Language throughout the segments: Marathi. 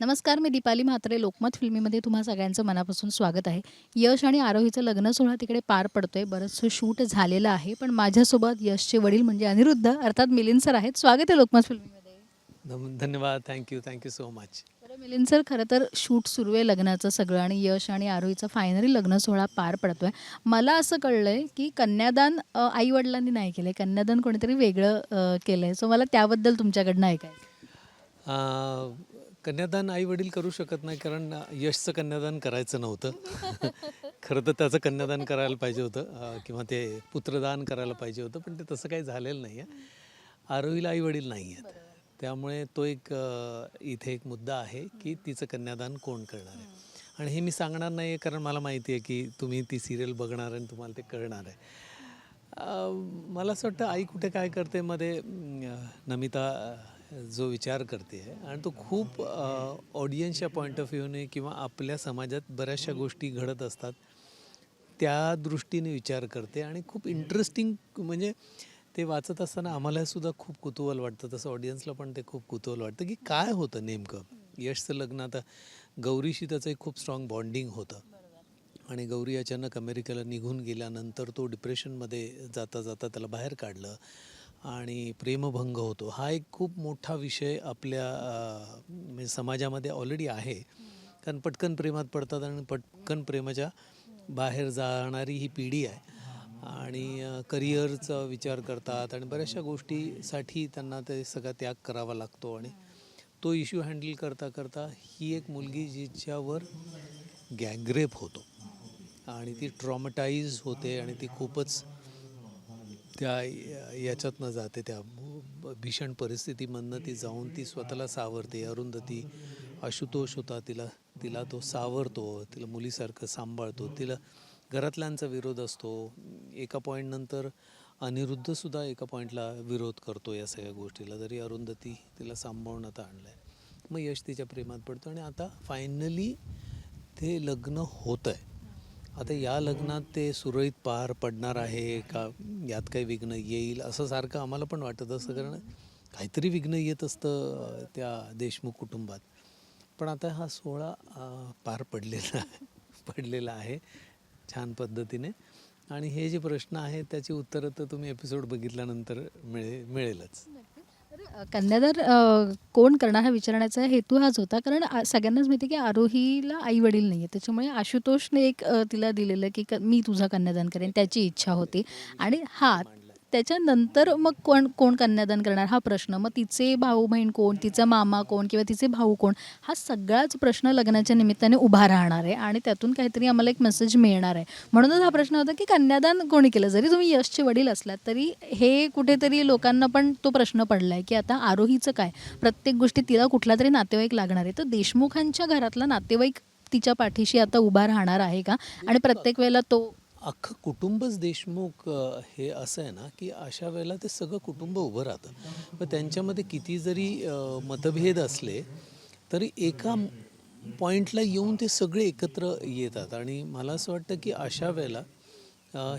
नमस्कार मी दीपाली म्हात्रे लोकमत फिल्मीमध्ये तुम्हा सगळ्यांचं मनापासून स्वागत आहे. यश आणि आरोहीचं लग्न सोहळा तिकडे पार पडतोय. बरंचसं शूट झालेलं आहे पण माझ्यासोबत यशचे वडील म्हणजे अनिरुद्ध अर्थात मिलिंद सर आहेत. स्वागत आहे लोकमत फिल्मीमध्ये. धन्यवाद. Thank you thank you so much Milind sir खरं तर शूट सुरू आहे लग्नाचं सगळं आणि यश आणि आरोहीचा फायनली लग्न सोहळा पार पडतोय. मला असं कळलंय की कन्यादान आई वडिलांनी नाही केलंय. कन्यादान कोणीतरी वेगळं केलंय. सो मला त्याबद्दल तुमच्याकडनं ऐकायचं कन्यादान आई वडील करू शकत नाही कारण यशचं कन्यादान करायचं नव्हतं. खरं तर त्याचं कन्यादान करायला पाहिजे होतं किंवा ते पुत्रदान करायला पाहिजे होतं पण ते तसं काही झालेलं नाही आहे आरोहीला आई वडील नाही आहेत. त्यामुळे तो एक इथे एक मुद्दा आहे की तिचं कन्यादान कोण करणार आहे? आणि हे मी सांगणार नाही आहे कारण मला माहिती आहे की तुम्ही ती सिरियल बघणार आणि तुम्हाला ते कळणार आहे. मला असं वाटतं आई कुठे काय करते मध्ये नमिता जो विचार करते आहे आणि तो खूप ऑडियन्सच्या पॉईंट ऑफ व्ह्यूने किंवा आपल्या समाजात बऱ्याचशा गोष्टी घडत असतात त्या दृष्टीने विचार करते आणि खूप इंटरेस्टिंग म्हणजे ते वाचत असताना आम्हालासुद्धा खूप कुतूहल वाटतं. तसं ऑडियन्सला पण ते खूप कुतूहल वाटतं की काय होतं नेमकं? यशचं लग्न आता गौरीशी त्याचं एक खूप स्ट्रॉंग बॉन्डिंग होतं. आणि गौरी अचानक अमेरिकेला निघून गेल्यानंतर तो डिप्रेशनमध्ये जाता जाता त्याला बाहेर काढलं. आणि प्रेमभंग होतो. हा एक खूप मोठा विषय आपल्या म्हणजे समाजामध्ये ऑलरेडी आहे. कारण पटकन प्रेमात पडतात आणि पटकन प्रेमाच्या बाहेर जाणारी ही पिढी आहे. आणि करिअरचा विचार करतात आणि बऱ्याचशा गोष्टीसाठी त्यांना ते सगळा त्याग करावा लागतो आणि तो इश्यू हँडल करता करता ही एक मुलगी जिच्यावर गँगरेप होतो. आणि ती ट्रॉमटाईज होते आणि ती खूपच त्या याच्यातनं जाते त्या भीषण परिस्थितीमधनं ती जाऊन ती स्वतःला सावरते. अरुंधती आशुतोष होता तिला तिला तो सावरतो तिला मुलीसारखं सांभाळतो. तिला घरातल्यांचा विरोध असतो. एका पॉईंटनंतर अनिरुद्धसुद्धा एका पॉईंटला विरोध करतो या सगळ्या गोष्टीला जरी अरुंधती तिला सांभाळण्यात आणलं आहे मग यश तिच्या प्रेमात पडतो आणि आता फायनली ते लग्न होतं आहे आता या लग्नात ते सुरळीत पार पडणार आहे का? यात काही विघ्न येईल? असं सारखं आम्हाला पण वाटत असतं कारण काहीतरी विघ्न येत असतं त्या देशमुख कुटुंबात. पण आता हा सोहळा पार पडलेला पडलेला आहे छान पद्धतीने. आणि हे जे प्रश्न आहेत त्याची उत्तरं तर तुम्ही एपिसोड बघितल्यानंतर मिळे मिळेलच. कन्यादार कोण करणार हा विचारण्याचा हेतू हाच होता. कारण आ- सगळ्यांनाच माहिती आहे की आरोहीला आई वडील नाही आहे त्याच्यामुळे आशुतोषने एक अ, तिला दिलेलं की क- मी तुझा कन्यादान करेन. त्याची इच्छा होती. आणि हा त्याच्यानंतर मग कोण कोण कन्यादान करणार? हा प्रश्न. मग तिचे भाऊ बहीण कोण? तिचा मामा कोण? किंवा तिचे भाऊ कोण? हा सगळाच प्रश्न लग्नाच्या निमित्ताने उभा राहणार आहे आणि त्यातून काहीतरी आम्हाला एक मेसेज मिळणार आहे. म्हणूनच हा प्रश्न होता की कन्यादान कोणी केलं? जरी तुम्ही यशचे वडील असलात तरी हे कुठेतरी लोकांना पण तो प्रश्न पडला आहे की आता आरोहीचं काय? प्रत्येक गोष्टी तिला कुठला तरी नातेवाईक लागणार आहे. तर देशमुखांच्या घरातला नातेवाईक तिच्या पाठीशी आता उभा राहणार आहे का? आणि प्रत्येक वेळेला तो अख्खं कुटुंबच देशमुख हे असं आहे ना की अशा वेळेला ते सगळं कुटुंब उभं राहतं. मग त्यांच्यामध्ये किती जरी मतभेद असले तरी एका पॉईंटला येऊन ते सगळे एकत्र येतात. आणि मला असं वाटतं की अशा वेळेला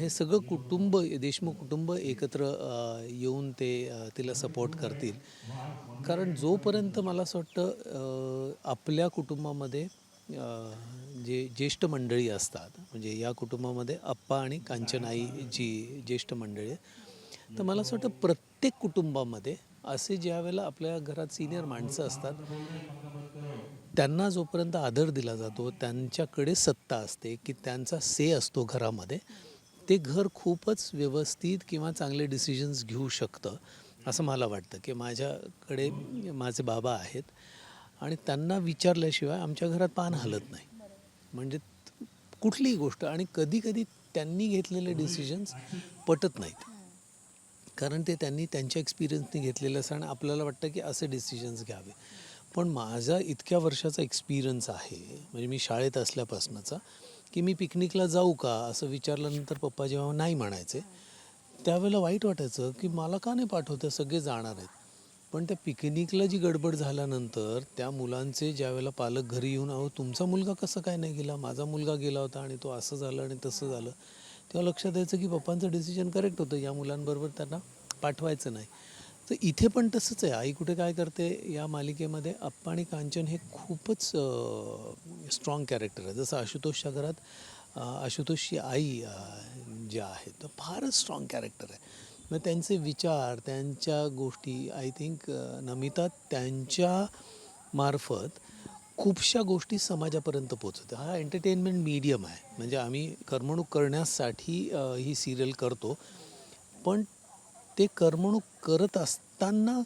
हे सगळं कुटुंब देशमुख कुटुंब एकत्र येऊन ते तिला सपोर्ट करतील. कारण जोपर्यंत मला असं वाटतं आपल्या कुटुंबामध्ये जे ज्येष्ठ मंडळी असतात म्हणजे या कुटुंबामध्ये अप्पा आणि कांचनाई जी ज्येष्ठ मंडळी आहे तर मला असं वाटतं प्रत्येक कुटुंबामध्ये असे ज्या वेळेला आपल्या घरात सिनियर माणसं असतात त्यांना जोपर्यंत आदर दिला जातो त्यांच्याकडे सत्ता असते की त्यांचा से असतो घरामध्ये ते घर खूपच व्यवस्थित किंवा चांगले डिसिजन्स घेऊ शकतं असं मला वाटतं. की माझ्याकडे माझे बाबा आहेत आणि त्यांना विचारल्याशिवाय आमच्या घरात पान हलत नाही. म्हणजे कुठलीही गोष्ट आणि कधी कधी त्यांनी घेतलेले डिसिजन्स पटत नाहीत. कारण ते त्यांनी त्यांच्या एक्सपिरियन्सने घेतलेलं असं आणि आपल्याला वाटतं की असे डिसिजन्स घ्यावे. पण माझा इतक्या वर्षाचा एक्सपिरियन्स आहे म्हणजे मी शाळेत असल्यापासूनचा की मी पिकनिकला जाऊ का असं विचारल्यानंतर पप्पा जेव्हा नाही म्हणायचे त्यावेळेला वाईट वाटायचं की मला का नाही पाठवतं सगळे जाणार आहेत. पण त्या पिकनिकला जी गडबड झाल्यानंतर त्या मुलांचे ज्यावेळेला पालक घरी येऊन अहो तुमचा मुलगा कसं काय नाही गेला? माझा मुलगा गेला होता आणि तो असं झालं आणि तसं झालं. तेव्हा लक्षात यायचं की पप्पांचं डिसिजन करेक्ट होतं. या मुलांबरोबर त्यांना पाठवायचं नाही. तर इथे पण तसंच आहे. आई कुठे काय करते? या मालिकेमध्ये अप्पा आणि कांचन हे खूपच स्ट्रॉंग कॅरेक्टर आहे जसं आशुतोषच्या घरात आशुतोषची आई ज्या आहेत तर फारच स्ट्रॉंग कॅरेक्टर आहे. मग त्यांचे विचार त्यांच्या गोष्टी आय थिंक नमिता त्यांच्या मार्फत खूपशा गोष्टी समाजापर्यंत पोचवते हा एंटरटेनमेंट मीडियम आहे. म्हणजे आम्ही करमणूक करण्यासाठी ही सिरियल करतो. पण ते करमणूक करत असताना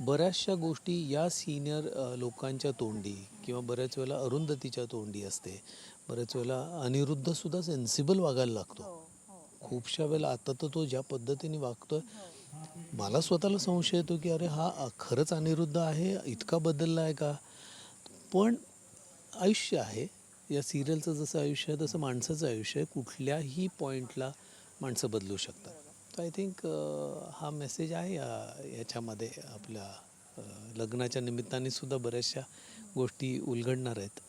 बऱ्याचशा गोष्टी या सिनियर लोकांच्या तोंडी किंवा बऱ्याच वेळेला अरुंधतीच्या तोंडी असते. बऱ्याच वेळेला अनिरुद्धसुद्धा सेन्सिबल वागायला लागतो. खूपशा वेळेला आता तर तो ज्या पद्धतीने वागतोय मला स्वतःला संशय येतो की अरे हा खरंच अनिरुद्ध आहे इतका बदलला आहे का? पण आयुष्य आहे. या सिरियलचं जसं आयुष्य आहे तसं माणसाचं आयुष्य आहे. कुठल्याही पॉईंटला माणसं बदलू शकतात. तर आय थिंक हा मेसेज आहे. याच्यामध्ये आपल्या लग्नाच्या निमित्ताने सुद्धा बऱ्याचशा गोष्टी उलगडणार आहेत.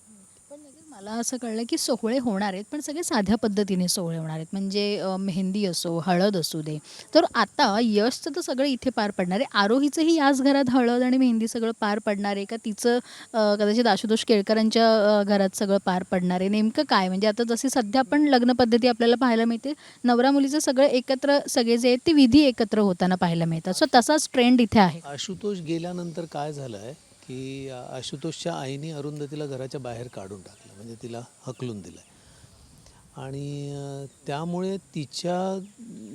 मला असं कळलं की सोहळे होणार आहेत पण सगळे साध्या पद्धतीने सोहळे होणार आहेत. म्हणजे अ, मेहंदी असो हळद असू दे. तर आता यशचं तर सगळं इथे पार पडणार आहे. आरोहीचंही याच घरात हळद आणि मेहंदी सगळं पार पडणार आहे का? तिचं अ, कदाचित आशुतोष केळकरांच्या अ, घरात सगळं पार पडणार आहे. नेमकं काय? म्हणजे आता जशी सध्या पण लग्न पद्धती आपल्याला पाहायला मिळते नवरा मुलीचं सगळं एकत्र सगळे जे आहेत ते विधी एकत्र होताना पाहायला मिळतात. सो तसाच ट्रेंड इथे आहे. आशुतोष गेल्यानंतर काय झालं आहे की आशुतोषच्या आईने अरुंधतीला घराच्या बाहेर काढून टाकलं म्हणजे तिला हकलून दिलं आणि त्यामुळे तिच्या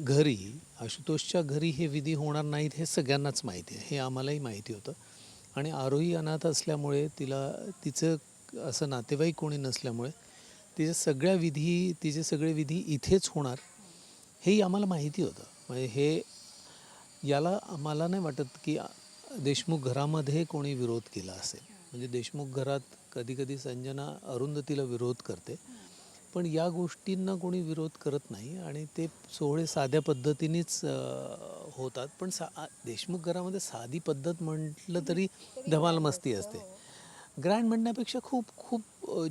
घरी आशुतोषच्या घरी हे विधी होणार नाहीत हे सगळ्यांनाच माहिती आहे. हे आम्हालाही माहिती होतं. आणि आरोही अनाथ असल्यामुळे तिला तिचं असं नातेवाईक कोणी नसल्यामुळे तिच्या सगळ्या विधी तिचे सगळे विधी इथेच होणार हेही आम्हाला माहिती होतं. म्हणजे हे याला आम्हाला नाही वाटत की देशमुख घरामध्ये कोणी विरोध केला असेल. म्हणजे देशमुख घरात कधी कधी संजना अरुंधतीला विरोध करते. पण या गोष्टींना कोणी विरोध करत नाही आणि ते सोहळे साध्या पद्धतीनेच होतात. पण सा देशमुख घरामध्ये साधी पद्धत म्हटलं तरी धमाल मस्ती असते. ग्रँड म्हणण्यापेक्षा खूप खूप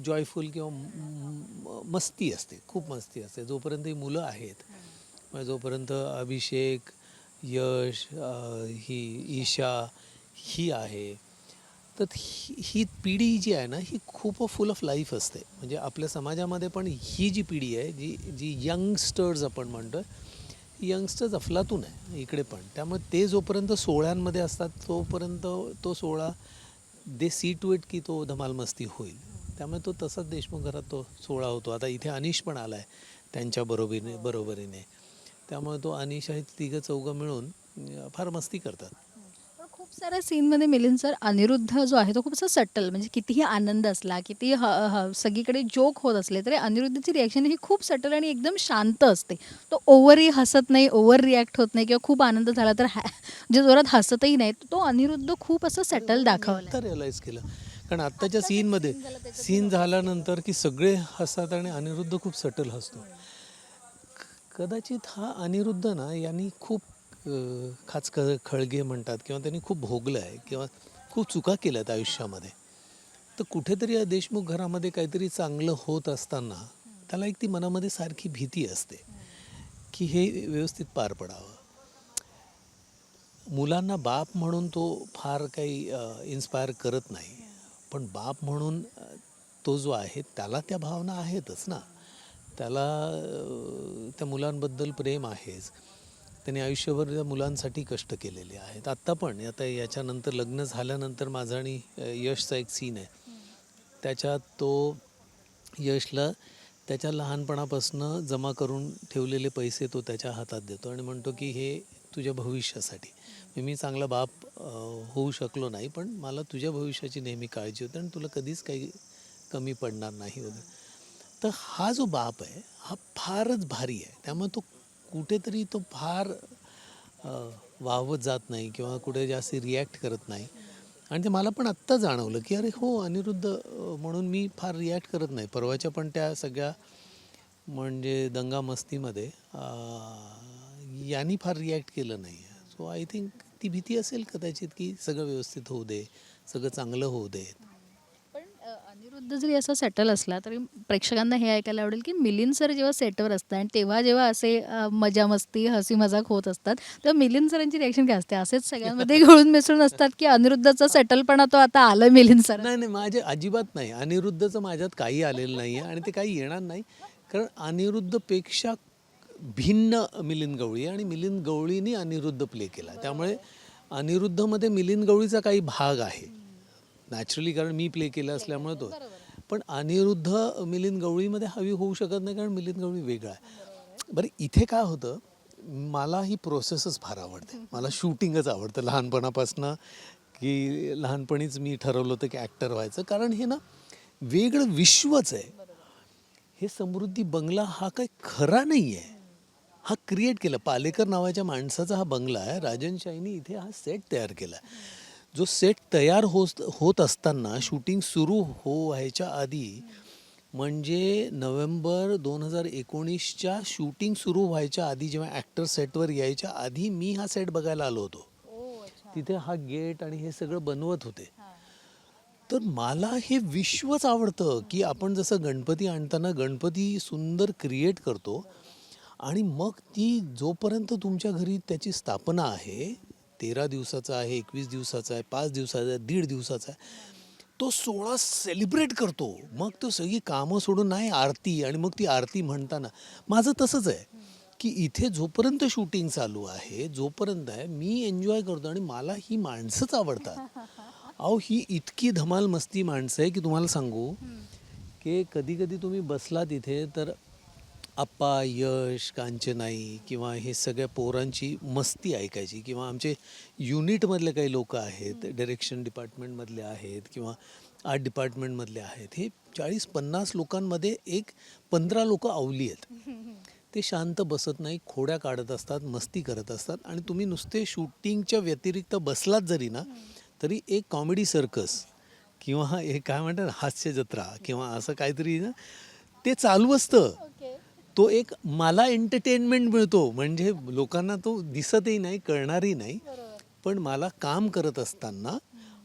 जॉयफुल किंवा मस्ती असते. खूप मस्ती असते. जोपर्यंत ही मुलं आहेत. जोपर्यंत अभिषेक यश ही ईशा ही आहे. तर ही ही पिढी जी आहे ना ही खूप फुल ऑफ लाईफ असते. म्हणजे आपल्या समाजामध्ये पण ही जी पिढी आहे जी जी यंगस्टर्स आपण म्हणतो यंगस्टर्स अफलातून आहे इकडे पण. त्यामुळे ते जोपर्यंत सोहळ्यांमध्ये असतात तोपर्यंत तो सोहळा दे सी टू इट की तो धमाल मस्ती होईल. त्यामुळे तो तसाच देशमुख घरात तो सोहळा होतो. आता इथे अनिश पण आला आहे त्यांच्या बरोबरीने बरोबरीने. त्यामुळे तो अनिश आहे तिघं चौघं मिळून फार मस्ती करतात. खूप साऱ्या सीनमध्ये मिलिंद सर अनिरुद्ध जो आहे तो खूप असा सटल म्हणजे कितीही आनंद असला किती ह ह सगळीकडे जोक होत असले तरी अनिरुद्धची रिॲक्शन ही खूप सटल आणि एकदम शांत असते. तो ओव्हरही हसत नाही ओव्हर रिॲक्ट होत नाही किंवा खूप आनंद झाला तर हॅ जे जोरात हसतही नाही तो अनिरुद्ध खूप असं सटल दाखवला आता रिअलाईज केलं. कारण आत्ताच्या सीनमध्ये सीन झाल्यानंतर की सगळे हसतात आणि अनिरुद्ध खूप सटल हसतो. कदाचित हा अनिरुद्ध ना यांनी खूप खास खाच ख खळगे म्हणतात किंवा त्यांनी खूप भोगलं आहे किंवा खूप चुका केल्या आहेत आयुष्यामध्ये. तर कुठेतरी या देशमुख घरामध्ये काहीतरी चांगलं होत असताना त्याला एक ती मनामध्ये सारखी भीती असते की हे व्यवस्थित पार पडावं. मुलांना बाप म्हणून तो फार काही इन्स्पायर करत नाही. पण बाप म्हणून तो जो आहे त्याला त्या भावना आहेतच ना. त्याला त्या मुलांबद्दल प्रेम आहेच. त्याने आयुष्यभर त्या मुलांसाठी कष्ट केलेले आहेत. आत्ता पण आता याच्यानंतर लग्न झाल्यानंतर माझा आणि यशचा एक सीन आहे. त्याच्यात तो यशला त्याच्या लहानपणापासून जमा करून ठेवलेले पैसे तो त्याच्या हातात देतो आणि म्हणतो की हे तुझ्या भविष्यासाठी. म्हणजे मी चांगला बाप होऊ शकलो नाही पण मला तुझ्या भविष्याची नेहमी काळजी होती आणि तुला कधीच काही कमी पडणार नाही वगैरे. तर हा जो बाप आहे हा फारच भारी आहे. त्यामुळे तो कुठेतरी तो फार वाहवत जात नाही किंवा कुठे जास्त रिॲक्ट करत नाही. आणि ते मला पण आत्ता जाणवलं की अरे हो अनिरुद्ध म्हणून मी फार रिॲक्ट करत नाही. परवाच्या पण त्या सगळ्या म्हणजे दंगा मस्तीमध्ये यांनी फार रिॲक्ट केलं नाही. सो आय थिंक ती भीती असेल कदाचित की सगळं व्यवस्थित होऊ दे सगळं चांगलं होऊ दे अनिरुद्ध जरी असा सेटल असला तरी प्रेक्षकांना हे ऐकायला आवडेल की मिलिंद सर जेव्हा सेटवर असतात आणि तेव्हा जेव्हा असे मजा मस्ती हसी मजाक होत असतात तेव्हा मिलिंद सरांची रिॲक्शन काय असते? असेच सगळ्यांमध्ये घुळून मिसळून असतात की अनिरुद्धचा सेटलपणा तो आता आलं मिलिंद सर नाही नाही माझे अजिबात नाही. अनिरुद्धचं माझ्यात काही आलेलं नाही आहे आणि ते काही येणार नाही. कारण अनिरुद्धपेक्षा भिन्न मिलिंद गवळी आणि मिलिंद गवळीनी अनिरुद्ध प्ले केला. त्यामुळे अनिरुद्धमध्ये मिलिंद गवळीचा काही भाग आहे. नॅचरली कारण मी प्ले केलं असल्यामुळे तो. पण अनिरुद्ध मिलिंद गवळीमध्ये हवी होऊ शकत नाही कारण मिलिंद गवळी वेगळा आहे. बरं इथे काय होतं मला ही प्रोसेसच फार आवडते. मला शूटिंगच आवडतं लहानपणापासनं की लहानपणीच मी ठरवलं होतं की ॲक्टर व्हायचं. कारण हे ना वेगळं विश्वच आहे. हे समृद्धी बंगला हा काही खरा नाही आहे हा क्रिएट केला. पालेकर नावाच्या माणसाचा हा बंगला आहे. राजन शाहीनी इथे हा सेट तयार केला जो सेट तयार होत होत असताना शूटिंग सुरू हो व्हायच्या आधी म्हणजे नोव्हेंबर दोन हजार एकोणीसच्या शूटिंग सुरू व्हायच्या आधी जेव्हा ॲक्टर सेटवर यायच्या आधी मी हा सेट बघायला आलो होतो. तिथे हा गेट आणि हे सगळं बनवत होते. तर मला हे विश्वच आवडतं की आपण जसं गणपती आणताना गणपती सुंदर क्रिएट करतो आणि मग ती जोपर्यंत तुमच्या घरी त्याची स्थापना आहे तेरा दिवसाचा आहे एकवीस दिवसाचा आहे पाच दिवसाचा आहे दीड दिवसाचा आहे. तो सोळा सेलिब्रेट करतो. मग तो सगळी कामं सोडून नाही आरती आणि मग ती आरती म्हणताना. माझं तसंच आहे की इथे जोपर्यंत शूटिंग चालू आहे जोपर्यंत आहे मी एन्जॉय करतो आणि मला ही माणसंच आवडतात. अहो ही इतकी धमाल मस्ती माणसं आहे की तुम्हाला सांगू की कधी कधी तुम्ही बसला तिथे तर आप्पा यश कांचनाई किंवा हे सगळ्या पोरांची मस्ती ऐकायची किंवा आमचे युनिटमधले काही लोक आहेत डिरेक्शन डिपार्टमेंटमधले आहेत किंवा आर्ट डिपार्टमेंटमधले आहेत हे चाळीस पन्नास लोकांमध्ये एक पंधरा लोक अवली आहेत. ते शांत बसत नाही खोड्या काढत असतात मस्ती करत असतात आणि तुम्ही नुसते शूटिंगच्या व्यतिरिक्त बसलात जरी ना तरी एक कॉमेडी सर्कस किंवा एक काय म्हणतात हास्य जत्रा किंवा असं काहीतरी ना ते चालू असतं. तो एक मला एंटरटेनमेंट मिळतो. म्हणजे लोकांना तो दिसतही नाही कळणारही नाही. पण मला काम करत असताना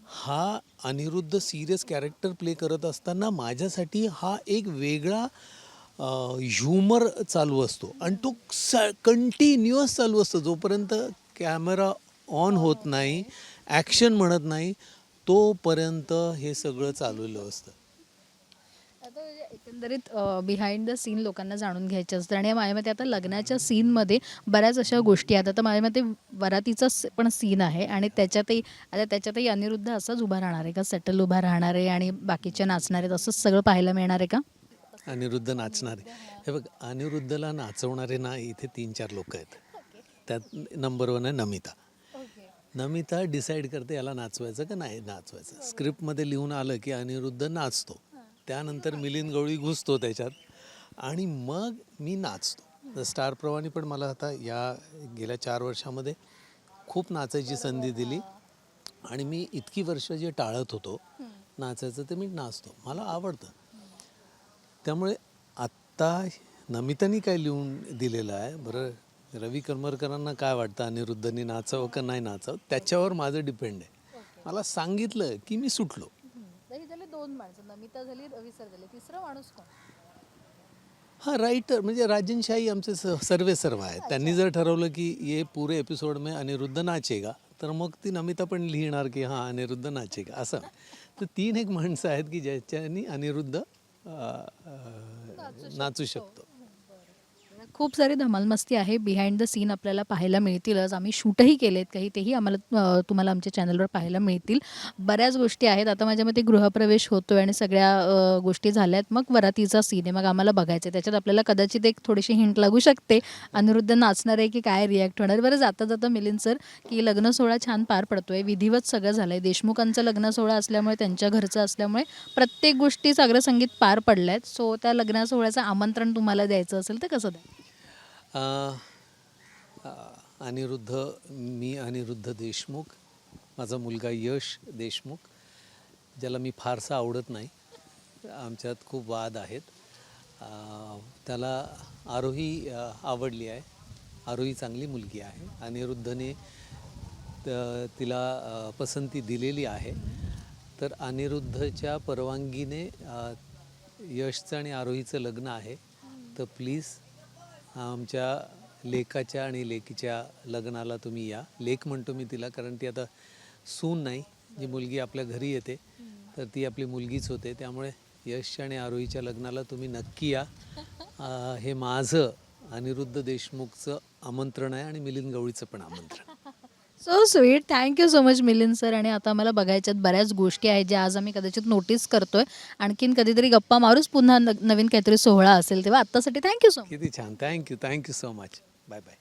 हा अनिरुद्ध सिरियस कॅरेक्टर प्ले करत असताना माझ्यासाठी हा एक वेगळा ह्युमर चालू असतो. आणि तो स कंटिन्युअस चालू असतो. जोपर्यंत कॅमेरा ऑन होत नाही ॲक्शन म्हणत नाही तोपर्यंत हे सगळं चालवलं असतं. एकंदरीत बिहाइंड द सीन लोकांना जाणून घ्यायचे असतं. आणि माझ्या मते आता लग्नाच्या सीनमध्ये बऱ्याच अशा गोष्टी आहेत. आता माझ्या मते वरातीचा पण सीन आहे आणि त्याच्यातही आता त्याच्यातही अनिरुद्ध असाच उभा राहणार आहे का? सेटल उभा राहणार आहे आणि बाकीच्या नाचणार आहेत? असंच सगळं पाहायला मिळणार आहे का? अनिरुद्ध नाचणारे हे बघ अनिरुद्धला नाचवणारे ना इथे तीन चार लोक आहेत. त्यात नंबर वन आहे नमिता. नमिता डिसाईड करते याला नाचवायचं का नाही नाचवायचं. स्क्रिप्टमध्ये लिहून आलं की अनिरुद्ध नाचतो. त्यानंतर मिलिंद गवळी घुसतो त्याच्यात. आणि मग मी नाचतो. स्टार प्रवानी पण मला आता या गेल्या चार वर्षामध्ये खूप नाचायची संधी दिली. आणि मी इतकी वर्ष जे टाळत होतो नाचायचं ते मी नाचतो. मला आवडतं. त्यामुळे आत्ता नमितानी काय लिहून दिलेलं आहे बरं रवी करमरकरांना काय वाटतं? अनिरुद्धनी नाचावं का नाही नाचावं? त्याच्यावर माझं डिपेंड आहे. मला सांगितलं की मी सुटलो. दोन माणसं नमिता झाली रवी सर झाले तिसरा माणूस कोण? हां राईटर म्हणजे राजन शाही आमचे स सर्वे सर्व आहेत. त्यांनी जर ठरवलं की ये पुरे एपिसोड में अनिरुद्ध नाचेगा तर मग ती नमिता पण लिहिणार की हां अनिरुद्ध नाचेगा असं. तर तीन एक माणसं आहेत की ज्याच्यानी अनिरुद्ध अं, अं, नाचू शकतो. खूप सारी धमालमस्ती आहे. बिहाइंड द सीन आपल्याला पाहायला मिळतीलच. आम्ही शूटही केलेत काही. तेही आम्हाला तुम्हाला आमच्या चॅनलवर पाहायला मिळतील. बऱ्याच गोष्टी आहेत. आता माझ्या मते गृहप्रवेश होतोय आणि सगळ्या गोष्टी झाल्या आहेत मग वरातीचा सीन आहे. मग आम्हाला बघायचं आहे त्याच्यात आपल्याला कदाचित एक थोडीशी हिंट लागू शकते. अनिरुद्ध नाचणार आहे की काय रिॲक्ट होणार? बरं जाता जाता मिलिंद सर की लग्न सोहळा छान पार पडतोय. विधिवत सगळं झालंय. देशमुखांचं लग्न सोहळा असल्यामुळे त्यांच्या घरचं असल्यामुळे प्रत्येक गोष्टी सागरसंगीत पार पडल्या आहेत सो त्या लग्न सोहळ्याचं आमंत्रण तुम्हाला द्यायचं असेल तर कसं द्या अनिरुद्ध मी अनिरुद्ध देशमुख माझा मुलगा यश देशमुख ज्याला मी फारसा आवडत नाही. आमच्यात खूप वाद आहेत. त्याला आरोही आवडली आहे. आरोही चांगली मुलगी आहे. अनिरुद्धने त- तिला पसंती दिलेली आहे. तर अनिरुद्धच्या परवानगीने यशचं आणि आरोहीचं लग्न आहे. तर प्लीज आमच्या लेकाच्या आणि लेकीच्या लग्नाला तुम्ही या. लेक म्हणतो मी तिला कारण ती आता सून नाही जी मुलगी आपल्या घरी येते तर ती आपली मुलगीच होते. त्यामुळे यशच्या आणि आरोहीच्या लग्नाला तुम्ही नक्की या. हे माझं अनिरुद्ध देशमुखचं आमंत्रण आहे आणि मिलिंद गवळीचं पण आमंत्रण. So sweet thank you so much Milind sir आणि आता मला बघायच्यात बऱ्याच गोष्टी आहेत ज्या आज आम्ही कदाचित नोटीस करतोय. आणखीन कधीतरी गप्पा मारूच पुन्हा न- नवीन काहीतरी सोहळा असेल तेव्हा. आत्तासाठी थँक्यू सो मच किती छान. Thank you thank you so much bye bye